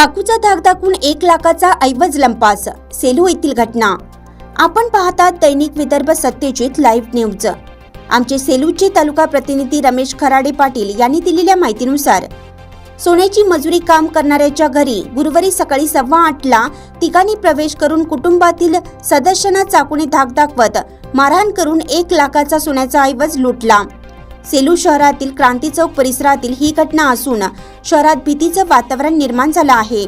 चाकूचा धाक दाखवून एक लाखाचा ऐवज लंपास. सेलू येथील घटना. आपण पाहतात दैनिक विदर्भ सत्यजित लाईव्ह न्यूज. आमचे सेलूचे तालुका प्रतिनिधी रमेश खराडे पाटील यांनी दिलेल्या माहितीनुसार सोन्याची मजुरी काम करणाऱ्याच्या घरी गुरुवारी सकाळी सव्वा आठला तिघांनी प्रवेश करून कुटुंबातील सदस्यांना चाकूने धाक दाखवत मारहाण करून एक लाखाचा सोन्याचा ऐवज लुटला. सेलू शहरातील क्रांती चौक परिसरातील ही घटना असून शहरात भीतीचं वातावरण निर्माण झालं आहे.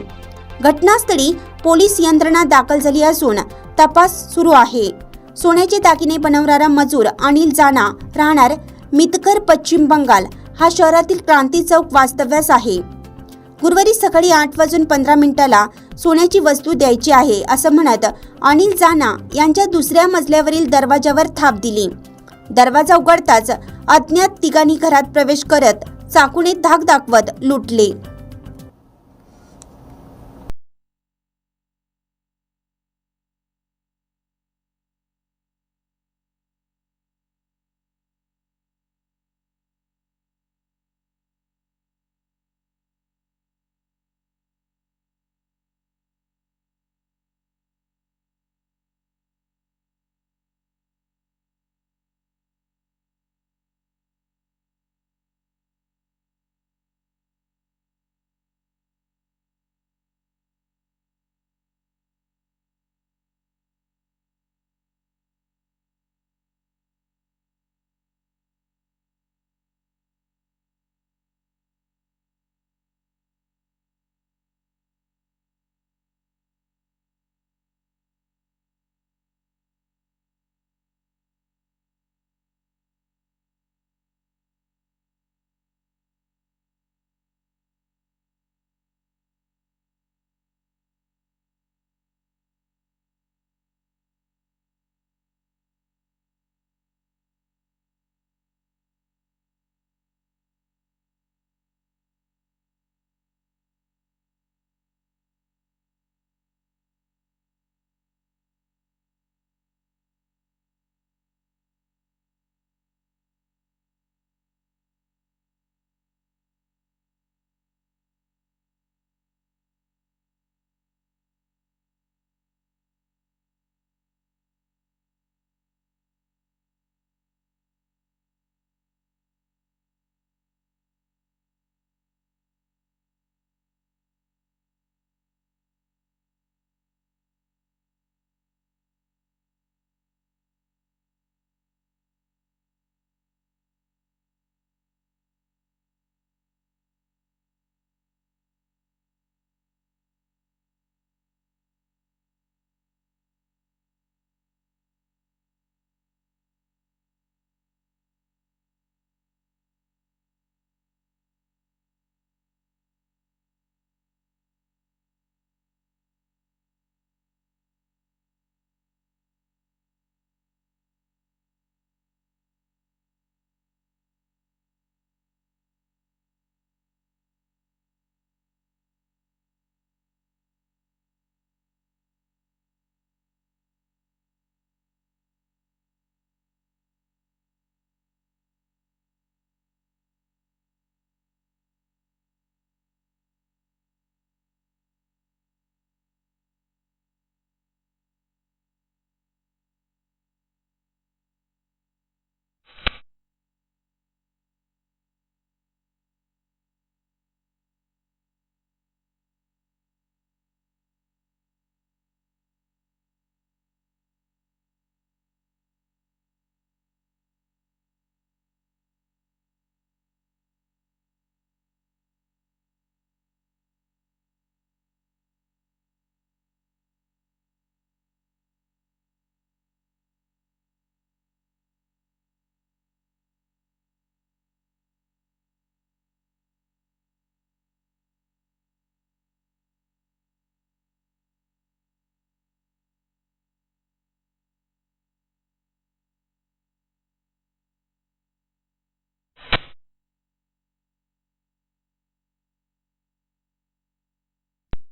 घटनास्थळी पोलीस यंत्रणा दाखल झाली असून तपास सुरू आहे. सोन्याचे दागिने बनवणारा मजूर अनिल जाना राहणार मितकर पश्चिम बंगाल हा शहरातील क्रांती चौक वास्तव्यास आहे. गुरुवारी सकाळी आठ वाजून पंधरा मिनिटाला सोन्याची वस्तू द्यायची आहे असं म्हणत अनिल जाना यांच्या दुसऱ्या मजल्यावरील दरवाजावर थाप दिली. दरवाजा उघडताच अज्ञात तिघांनी घरात प्रवेश करत चाकूने धाक दाखवत लुटले.